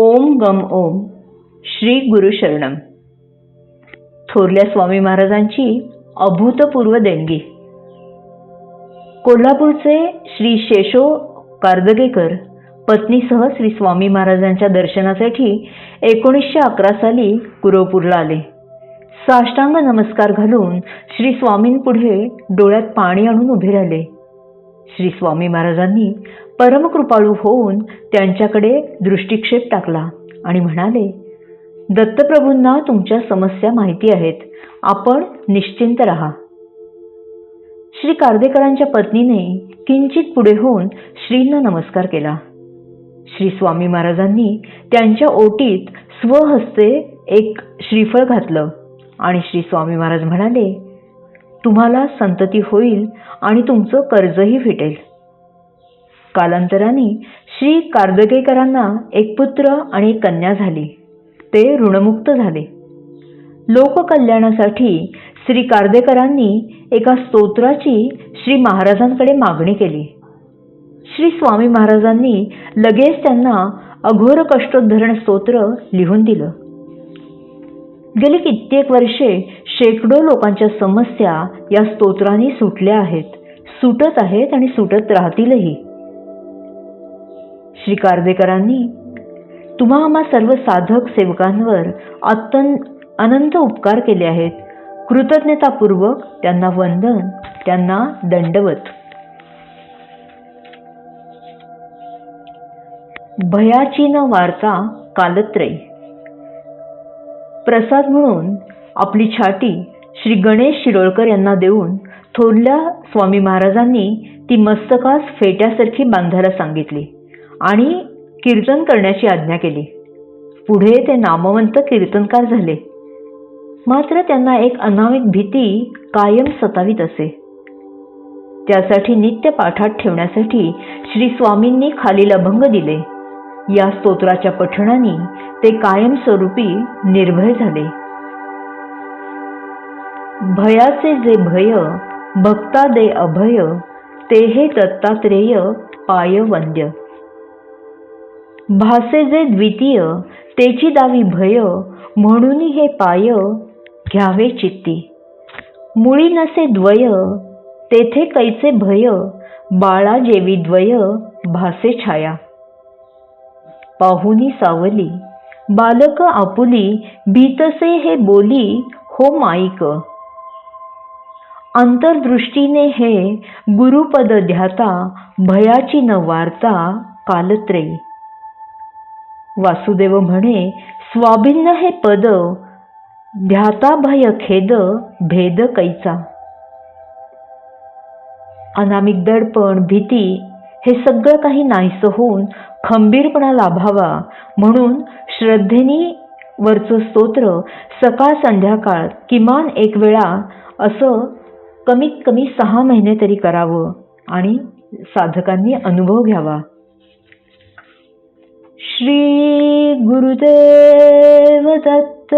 ओम गम ओम. श्री गुरु शरणम थोरल्या स्वामी महाराजांची अभूतपूर्व देणगी. कोल्हापूरचे श्री शेषो कार्दगेकर पत्नीसह श्री स्वामी महाराजांच्या दर्शनासाठी एकोणीसशे अकरा साली कुरोपूरला आले. साष्टांग नमस्कार घालून श्री स्वामींपुढे डोळ्यात पाणी आणून उभे राहिले. श्री स्वामी महाराजांनी परमकृपाळू होऊन त्यांच्याकडे दृष्टिक्षेप टाकला आणि म्हणाले दत्तप्रभूंना तुमच्या समस्या माहिती आहेत. आपण निश्चिंत राहा. श्री कार्देकरांच्या पत्नीने किंचित पुढे होऊन श्रींना नमस्कार केला. श्री स्वामी महाराजांनी त्यांच्या ओटीत स्वहस्ते एक श्रीफळ घातलं आणि श्री स्वामी महाराज म्हणाले तुम्हाला संतती होईल आणि तुमचं कर्जही फिटेल कालांतराने श्री कार्दकेकरांना एक पुत्र आणि एक कन्या झाली. ते ऋणमुक्त झाले. लोककल्याणासाठी श्री कार्देकरांनी एका स्तोत्राची श्री महाराजांकडे मागणी केली. श्री स्वामी महाराजांनी लगेच त्यांना अघोर कष्टोद्धरण स्तोत्र लिहून दिलं. गेली कित्येक वर्षे शेकडो लोकांच्या समस्या या स्तोत्रांनी सुटल्या आहेत. सुटत आहेत आणि सुटत राहतीलही. श्री कार्देकरांनी तुम्हा आम्हा सर्व साधक सेवकांवर अत्यंत अनंत उपकार केले आहेत. कृतज्ञतापूर्वक त्यांना वंदन त्यांना दंडवत. भयाची न वार्ता कालत्रयी. प्रसाद म्हणून आपली छाटी श्री गणेश शिरोळकर यांना देऊन थोरल्या स्वामी महाराजांनी ती मस्तकास फेट्यासारखी बांधायला सांगितली आणि कीर्तन करण्याची आज्ञा केली. पुढे ते नामवंत कीर्तनकार झाले. मात्र त्यांना एक अनामिक भीती कायम सतावीत असे. त्यासाठी नित्य पाठात ठेवण्यासाठी श्री स्वामींनी खालील अभंग दिले. या स्तोत्राच्या पठणाने ते कायमस्वरूपी निर्भय झाले. भयाचे जे भय भक्ता दे अभय ते हे दत्तात्रेय पाय वंद्य भासे जे द्वितीय तेची दावी भय म्हणून हे पाय घ्यावे चित्ती. मुळी नसे द्वय तेथे कैचे भय बाळा जेवी द्वय भासे छाया. पाहुनी सावली बालक आपुली भीतसे हे बोली हो माईक. अंतर्दृष्टीने हे गुरुपद ध्याता भयाची न वार्ता कालत्रयी वासुदेव म्हणे स्वाभिन्न हे पद ध्याता भय खेद भेद कैचा. अनामिक दडपण भीती हे सगळं काही नाहीसं होऊन खंबीरपणा लाभावा म्हणून श्रद्धेनी वरचं स्तोत्र सकाळ संध्याकाळ किमान एक वेळा असं कमीत कमी सहा महिने तरी करावं आणि साधकांनी अनुभव घ्यावा. श्री गुरुदेव दत्त